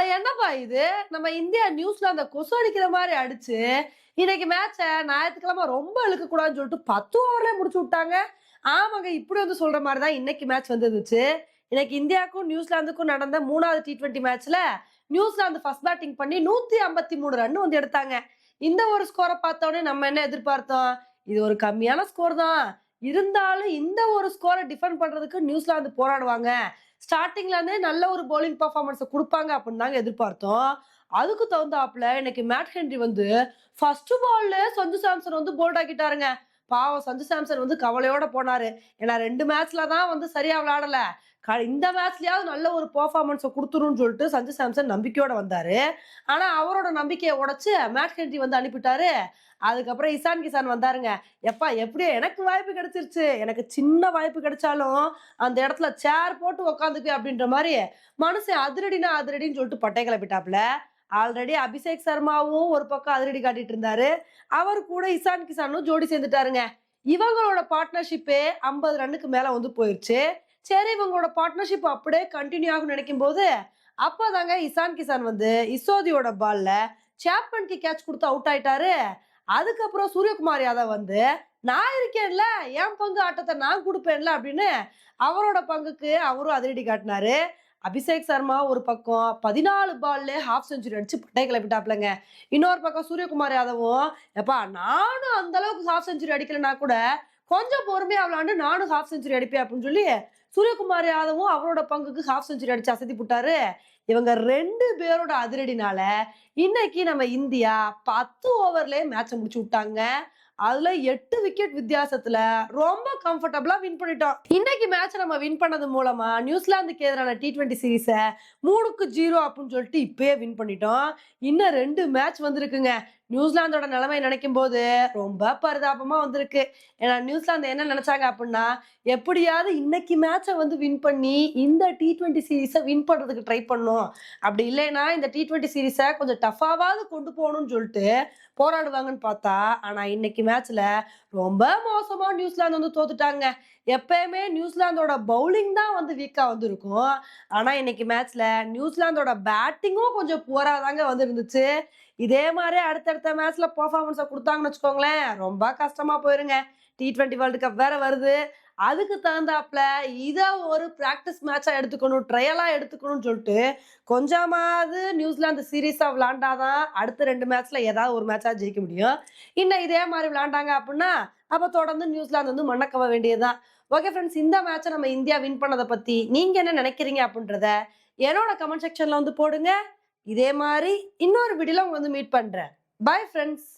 ஆனா என்னப்பா இது? நம்ம இந்தியா நியூஸ்ல அந்த கொசு அடிக்கிற மாதிரி அடிச்சு இன்னைக்கு மேட்ச ஞாயிற்றுக்கிழமை ரொம்ப இழுக்க கூடாதுன்னு சொல்லிட்டு பத்து ஓவர்ல முடிச்சு விட்டாங்க. ஆமாங்க இப்படி வந்து சொல்ற மாதிரி தான் இன்னைக்கு மேட்ச் வந்துருந்துச்சு. இன்னைக்கு இந்தியாவுக்கும் நியூசிலாந்துக்கும் நடந்த மூணாவது டி டுவெண்ட்டி மேட்ச்ல நியூசிலாந்து ஃபர்ஸ்ட் பேட்டிங் பண்ணி நூத்தி ஐம்பத்தி மூணு ரன் வந்து எடுத்தாங்க. இந்த ஒரு ஸ்கோரை பார்த்தோன்னே நம்ம என்ன எதிர்பார்த்தோம்? இது ஒரு கம்மியான ஸ்கோர் தான். இருந்தாலும் இந்த ஒரு ஸ்கோரை டிஃபெண்ட் பண்றதுக்கு நியூசிலாந்து போராடுவாங்க. ஸ்டார்டிங்ல இருந்தே நல்ல ஒரு பவுலிங் பர்ஃபார்மன்ஸை கொடுப்பாங்க அப்படின்னு தாங்க எதிர்பார்த்தோம். அதுக்கு தகுந்தாப்புல இன்னைக்கு மேட் ஹென்ரி வந்து ஃபர்ஸ்ட் பால்ல சஞ்சு சாம்சன் வந்து போல்ட் ஆக்கிட்டாருங்க. பாவம் சஞ்சு சாம்சன் வந்து கவலையோட போனாரு. ஏன்னா ரெண்டு மேட்ச்ல தான் வந்து சரியா விளையாடல. இந்த மேட்ச்லயாவது நல்ல ஒரு பெர்ஃபார்மன்ஸை கொடுத்துருன்னு சொல்லிட்டு சஞ்சு சாம்சன் நம்பிக்கையோட வந்தாரு. ஆனா அவரோட நம்பிக்கையை உடைச்சு மேட்ச் ஹென்ட்ரி வந்து அனுப்பிட்டாரு. அதுக்கப்புறம் இசான் கிசான் வந்தாருங்க. எப்பா எப்படியோ எனக்கு வாய்ப்பு கிடைச்சிருச்சு. எனக்கு சின்ன வாய்ப்பு கிடைச்சாலும் அந்த இடத்துல சேர் போட்டு உக்காந்துக்கு அப்படின்ற மாதிரி மனுஷன் அதிரடினா அதிரடின்னு சொல்லிட்டு பட்டை கிளப்பிட்டாப்ல ஆல்ரெடி அபிஷேக் சர்மாவும் ஒரு பக்கம் அதிரடி காட்டிட்டு இருந்தாரு. அவர் கூட இசான் கிசானும் ஜோடி சேர்ந்துட்டாருங்க. இவங்களோட பார்ட்னர்ஷிப்பே ஐம்பது ரன்னுக்கு மேல வந்து போயிருச்சு. சரி இவங்களோட பார்ட்னர்ஷிப் அப்படியே கண்டினியூ ஆகும் நினைக்கும் போது அப்போதாங்க இசான் கிசான் வந்து இசோதியோட பால்ல சாப்மன்க்கு கேட்ச் கொடுத்து அவுட் ஆயிட்டாரு. அதுக்கப்புறம் சூரியகுமார் யாதவ் வந்து நான் இருக்கேன்ல என் பங்கு ஆட்டத்தை நான் கொடுப்பேன்ல அப்படின்னு அவரோட பங்குக்கு அவரும் அதிரடி காட்டினாரு. அபிஷேக் சர்மா ஒரு பக்கம் பதினாலு பால்ல ஹாஃப் செஞ்சுரி அடிச்சு பட்டை கிளப்பிட்டாப்லங்க. இன்னொரு பக்கம் சூரியகுமார் யாதவும் எப்பா நானும் அந்த அளவுக்கு ஹாஃப் செஞ்சுரி அடிக்கலைன்னா கூட கொஞ்சம் பொறுமையா விளாண்டு நானும் ஹாஃப் செஞ்சுரி அடிப்பேன் அப்படின்னு சொல்லி சூரியகுமார் யாதவும் அவரோட பங்குக்கு ஹாஃப் செஞ்சுரி அடிச்சு அசதி போட்டாரு. இவங்க ரெண்டு பேரோட அதிரடினால இன்னைக்கு நம்ம இந்தியா பத்து ஓவர்லயே மேட்சை முடிச்சு விட்டாங்க. அதுல எட்டு விக்கெட் வித்தியாசத்துல ரொம்ப கம்ஃபர்டபுளா வின் பண்ணிட்டோம். இன்னைக்கு மேட்ச் நம்ம வின் பண்ணது மூலமா நியூசிலாந்துக்கு எதிரான டி டுவெண்ட்டி சீரீஸை மூணுக்கு ஜீரோ அப்படின்னு சொல்லிட்டு இப்பயே வின் பண்ணிட்டோம். இன்னும் ரெண்டு மேட்ச் வந்திருக்குங்க. நியூசிலாந்தோட நிலைமை நினைக்கும் போது ரொம்ப பரிதாபமா வந்திருக்கு. ஏன்னா நியூசிலாந்து என்ன நினைச்சாங்க அப்படின்னா எப்படியாவது இன்னைக்கு மேட்ச் வந்து வின் பண்ணி இந்த டி ட்வெண்ட்டி சீரீஸை வின் பண்ணுறதுக்கு ட்ரை பண்ணோம். அப்படி இல்லைன்னா இந்த டி ட்வெண்ட்டி சீரீஸை கொஞ்சம் டஃபாவது கொண்டு போகணும்னு சொல்லிட்டு போராடுவாங்கன்னு பார்த்தா ஆனால் இன்னைக்கு மேட்ச்சில் ரொம்ப மோசமாக நியூசிலாந்து வந்து தோத்துட்டாங்க. எப்பயுமே நியூசிலாந்தோட பவுலிங் தான் வந்து வீக்காக வந்து இருக்கும் இன்னைக்கு மேட்ச்சில் நியூசிலாந்தோட பேட்டிங்கும் கொஞ்சம் புவராக தாங்க வந்து இருந்துச்சு இதே மாதிரி அடுத்தடுத்த மேட்ச்சில் பெர்ஃபார்மன்ஸை கொடுத்தாங்கன்னு வச்சுக்கோங்களேன் ரொம்ப கஷ்டமாக போயிருங்க. டி டுவெண்ட்டி வேர்ல்டு கப் வேற வருது. அதுக்கு தகுந்தாப்புல இதை ஒரு ப்ராக்டிஸ் மேட்சாக எடுத்துக்கணும் ட்ரையலாக எடுத்துக்கணும்னு சொல்லிட்டு கொஞ்சமாவது நியூசிலாந்து சீரீஸாக விளாண்டாதான் அடுத்த ரெண்டு மேட்ச்ல ஏதாவது ஒரு மேட்சாக ஜெயிக்க முடியும். இன்னும் இதே மாதிரி விளாண்டாங்க அப்படின்னா அப்போ தொடர்ந்து நியூசிலாந்து வந்து மண்ணக்கவ வேண்டியதுதான். ஓகே ஃப்ரெண்ட்ஸ் இந்த மேட்சை நம்ம இந்தியா வின் பண்ணதை பற்றி நீங்கள் என்ன நினைக்கிறீங்க அப்படின்றத என்னோட கமெண்ட் செக்ஷனில் வந்து போடுங்க. இதே மாதிரி இன்னொரு வீடியோவில் உங்களை வந்து மீட் பண்ணுறேன் பை ஃப்ரெண்ட்ஸ்